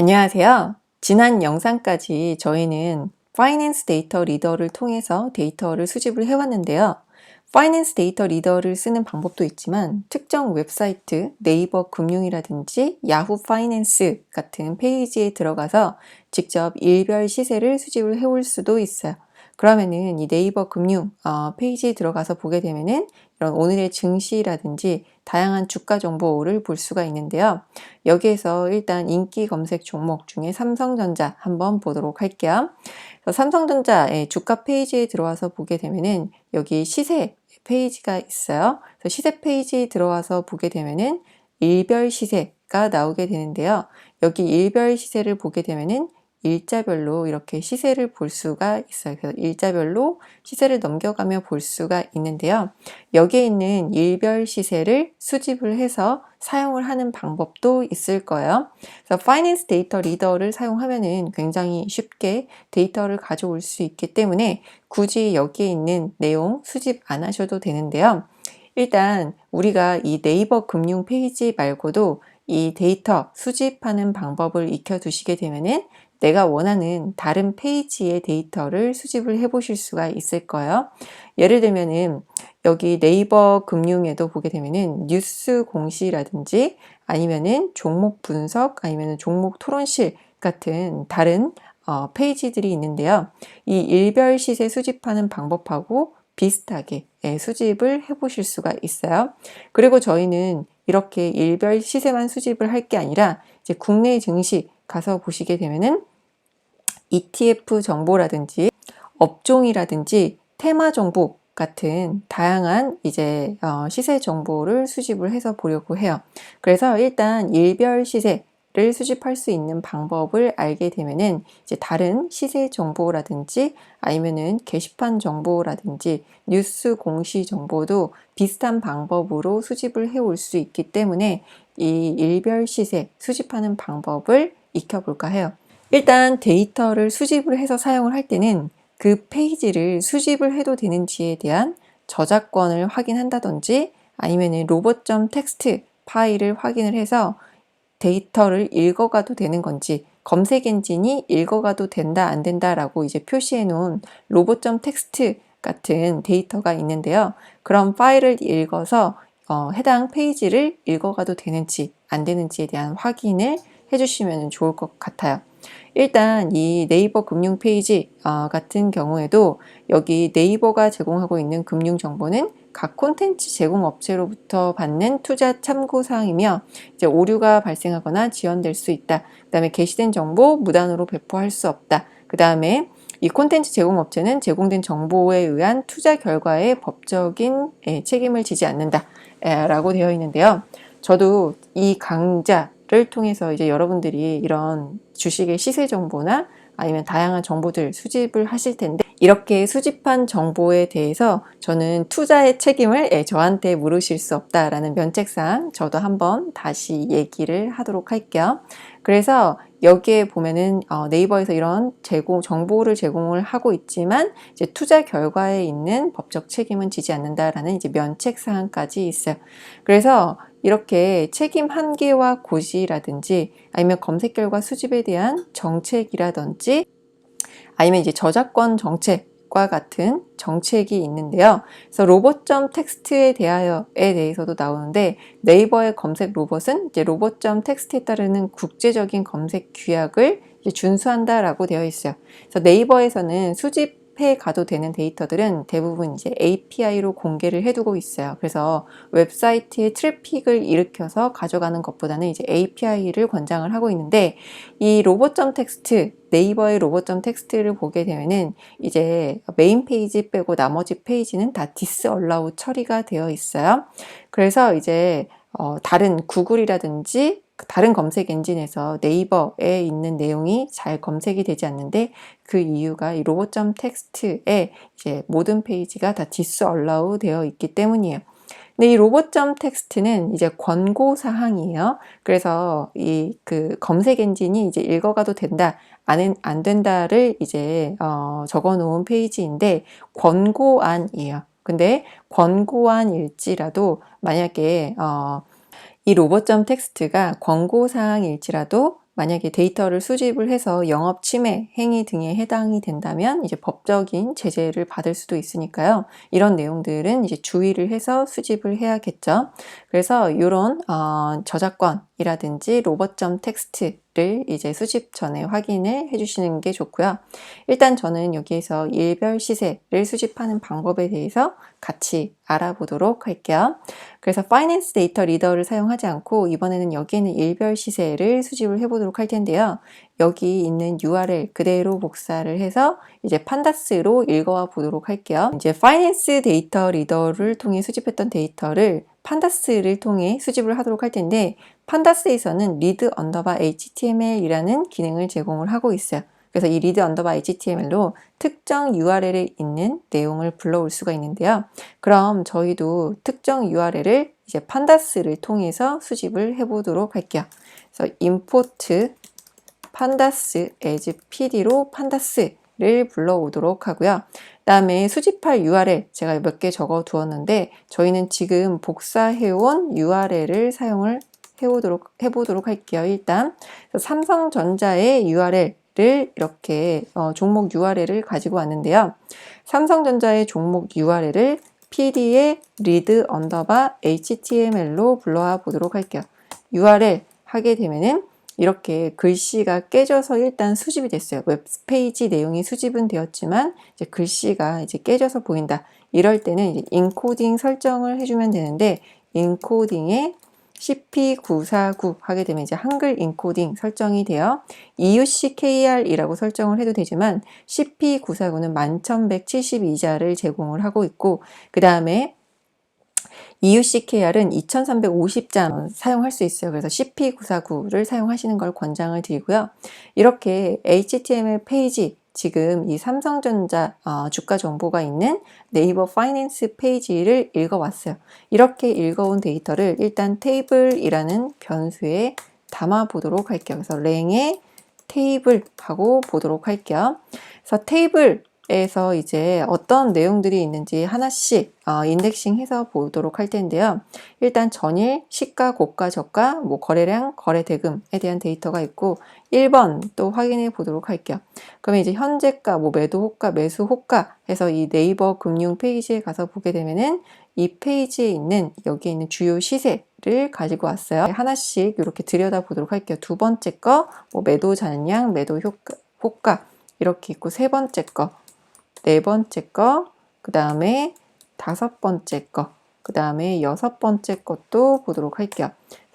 안녕하세요. 지난 영상까지 저희는 파이낸스 데이터 리더를 통해서 데이터를 수집을 해왔는데요. 파이낸스 데이터 리더를 쓰는 방법도 있지만 특정 웹사이트, 네이버 금융이라든지 야후 파이낸스 같은 페이지에 들어가서 직접 일별 시세를 수집을 해올 수도 있어요. 그러면은 이 네이버 금융 어, 페이지에 들어가서 보게 되면은 이런 오늘의 증시라든지 다양한 주가 정보를 볼 수가 있는데요. 여기에서 일단 인기 검색 종목 중에 삼성전자 한번 보도록 할게요. 삼성전자의 주가 페이지에 들어와서 보게 되면은 여기 시세 페이지가 있어요. 시세 페이지에 들어와서 보게 되면은 일별 시세가 나오게 되는데요. 여기 일별 시세를 보게 되면은 일자별로 이렇게 시세를 볼 수가 있어요. 그래서 일자별로 시세를 넘겨가며 볼 수가 있는데요. 여기에 있는 일별 시세를 수집을 해서 사용을 하는 방법도 있을 거예요. 그래서 파이낸스 데이터 리더를 사용하면은 굉장히 쉽게 데이터를 가져올 수 있기 때문에 굳이 여기에 있는 내용 수집 안 하셔도 되는데요. 일단 우리가 이 네이버 금융 페이지 말고도 이 데이터 수집하는 방법을 익혀 두시게 되면은 내가 원하는 다른 페이지의 데이터를 수집을 해 보실 수가 있을 거예요. 예를 들면은 여기 네이버 금융에도 보게 되면은 뉴스 공시라든지 아니면은 종목 분석 아니면은 종목 토론실 같은 다른 어, 페이지들이 있는데요. 이 일별 시세 수집하는 방법하고 비슷하게 예, 수집을 해 보실 수가 있어요. 그리고 저희는 이렇게 일별 시세만 수집을 할 게 아니라 이제 국내 증시 가서 보시게 되면은 ETF 정보라든지 업종이라든지 테마 정보 같은 다양한 이제 어, 시세 정보를 수집을 해서 보려고 해요. 그래서 일단 일별 시세 를 수집할 수 있는 방법을 알게 되면은 이제 다른 시세 정보라든지 아니면은 게시판 정보라든지 뉴스 공시 정보도 비슷한 방법으로 수집을 해올 수 있기 때문에 이 일별 시세 수집하는 방법을 익혀볼까 해요. 일단 데이터를 수집을 해서 사용을 할 때는 그 페이지를 수집을 해도 되는지에 대한 저작권을 확인한다든지 아니면 로봇.txt 파일을 확인을 해서 데이터를 읽어가도 되는 건지 검색 엔진이 읽어가도 된다 안 된다라고 이제 표시해 놓은 로봇.txt 같은 데이터가 있는데요. 그런 파일을 읽어서 어, 해당 페이지를 읽어가도 되는지 안 되는지에 대한 확인을 해주시면 좋을 것 같아요. 일단 이 네이버 금융 페이지 어, 같은 경우에도 여기 네이버가 제공하고 있는 금융 정보는 각 콘텐츠 제공 업체로부터 받는 투자 참고 사항이며 이제 오류가 발생하거나 지연될 수 있다. 그다음에 게시된 정보 무단으로 배포할 수 없다. 그다음에 이 콘텐츠 제공 업체는 제공된 정보에 의한 투자 결과에 법적인 예, 책임을 지지 않는다. 라고 되어 있는데요. 저도 이 강좌 를 통해서 이제 여러분들이 이런 주식의 시세 정보나 아니면 다양한 정보들 수집을 하실 텐데 이렇게 수집한 정보에 대해서 저는 투자의 책임을 예, 저한테 물으실 수 없다라는 면책상 저도 한번 다시 얘기를 하도록 할게요. 그래서 여기에 보면은 어, 네이버에서 이런 제공 정보를 제공을 하고 있지만 이제 투자 결과에 있는 법적 책임은 지지 않는다라는 이제 면책 사항까지 있어요. 그래서 이렇게 책임 한계와 고지라든지 아니면 검색 결과 수집에 대한 정책이라든지 아니면 이제 저작권 정책 과 같은 정책이 있는데요. 그래서 로봇점 텍스트에 대하여에 대해서도 나오는데 네이버의 검색 로봇은 이제 로봇점 텍스트에 따르는 국제적인 검색 규약을 준수한다라고 되어 있어요. 그래서 네이버에서는 수집 해 가도 되는 데이터들은 대부분 이제 API로 공개를 해두고 있어요. 그래서 웹사이트에 트래픽을 일으켜서 가져가는 것보다는 이제 API를 권장을 하고 있는데 이 로봇점 텍스트 네이버의 로봇점 텍스트를 보게 되면은 이제 메인 페이지 빼고 나머지 페이지는 다 디스 얼라우 처리가 되어 있어요. 그래서 이제 어, 다른 구글이라든지 다른 검색 엔진에서 네이버에 있는 내용이 잘 검색이 되지 않는데 그 이유가 이 로봇점 텍스트에 이제 모든 페이지가 다 디스 얼라우 되어 있기 때문이에요. 근데 이 로봇점 텍스트는 이제 권고 사항이에요. 그래서 이 그 검색 엔진이 이제 읽어가도 된다, 안, 안 된다를 이제 어, 적어 놓은 페이지인데 권고안이에요. 근데 권고안일지라도 만약에 어, 이 로봇점 텍스트가 권고사항일지라도 만약에 데이터를 수집을 해서 영업 침해 행위 등에 해당이 된다면 이제 법적인 제재를 받을 수도 있으니까요. 이런 내용들은 이제 주의를 해서 수집을 해야겠죠. 그래서 이런 어, 저작권이라든지 로버점 텍스트 를 이제 수집 전에 확인을 해주시는 게 좋고요. 일단 저는 여기에서 일별 시세를 수집하는 방법에 대해서 같이 알아보도록 할게요. 그래서 파이낸스 데이터 리더를 사용하지 않고 이번에는 여기에는 일별 시세를 수집을 해보도록 할 텐데요. 여기 있는 URL 그대로 복사를 해서 이제 판다스로 읽어와 보도록 할게요. 이제 파이낸스 데이터 리더를 통해 수집했던 데이터를 판다스를 통해 수집을 하도록 할 텐데 판다스에서는 read 언더바 html이라는 기능을 제공을 하고 있어요. 그래서 이 read 언더바 html로 특정 URL에 있는 내용을 불러올 수가 있는데요. 그럼 저희도 특정 URL을 이제 판다스를 통해서 수집을 해보도록 할게요. 그래서 import pandas as pd로 pandas 를 불러오도록 하고요. 다음에 수집할 URL 제가 몇 개 적어 두었는데 저희는 지금 복사해온 URL을 사용을 해보도록, 해보도록 할게요. 일단 삼성전자의 URL 를 이렇게 어, 종목 URL을 가지고 왔는데요. 삼성전자의 종목 URL을 PD의 read 언더바 HTML로 불러와 보도록 할게요. URL 하게 되면은 이렇게 글씨가 깨져서 일단 수집이 됐어요. 웹페이지 내용이 수집은 되었지만 이제 글씨가 이제 깨져서 보인다. 이럴 때는 인코딩 설정을 해주면 되는데 인코딩에 CP949 하게 되면 이제 한글 인코딩 설정이 되어 EUCKR이라고 설정을 해도 되지만 CP949는 1172자를 제공을 하고 있고 그 다음에 EUCKR은 2350자 사용할 수 있어요. 그래서 CP949를 사용하시는 걸 권장을 드리고요. 이렇게 HTML 페이지 지금 이 삼성전자 어, 주가 정보가 있는 네이버 파이낸스 페이지를 읽어왔어요. 이렇게 읽어온 데이터를 일단 테이블이라는 변수에 담아 보도록 할게요. 그래서 랭의 테이블 하고 보도록 할게요. 그래서 테이블 에서 이제 어떤 내용들이 있는지 하나씩 어, 인덱싱 해서 보도록 할 텐데요. 일단 전일, 시가, 고가, 저가, 뭐 거래량, 거래 대금에 대한 데이터가 있고 1번 또 확인해 보도록 할게요. 그러면 이제 현재가, 뭐 매도 호가, 매수 호가 해서 이 네이버 금융 페이지에 가서 보게 되면은 이 페이지에 있는 여기에 있는 주요 시세를 가지고 왔어요. 하나씩 이렇게 들여다 보도록 할게요. 두 번째 거, 뭐 매도 잔량, 매도 효과, 호가 이렇게 있고 세 번째 거, 네 번째 거, 그 다음에 다섯 번째 거, 그 다음에 여섯 번째 것도 보도록 할게요.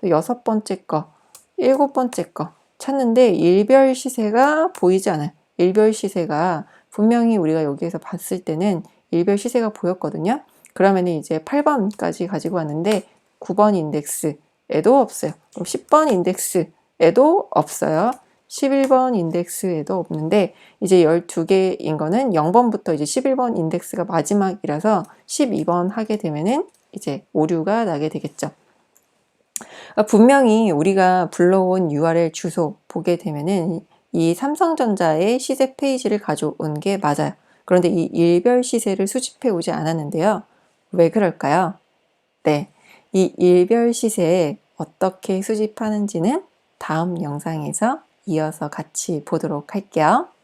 여섯 번째 거, 일곱 번째 거 찾는데 일별 시세가 보이지 않아요. 일별 시세가 분명히 우리가 여기에서 봤을 때는 일별 시세가 보였거든요. 그러면 이제 8번까지 가지고 왔는데 9번 인덱스에도 없어요. 그럼 10번 인덱스에도 없어요. 11번 인덱스에도 없는데 이제 12개인 거는 0번부터 이제 11번 인덱스가 마지막이라서 12번 하게 되면은 이제 오류가 나게 되겠죠. 아, 분명히 우리가 불러온 URL 주소 보게 되면은 이 삼성전자의 시세 페이지를 가져온 게 맞아요. 그런데 이 일별 시세를 수집해 오지 않았는데요. 왜 그럴까요? 네. 이 일별 시세에 어떻게 수집하는지는 다음 영상에서 이어서 같이 보도록 할게요.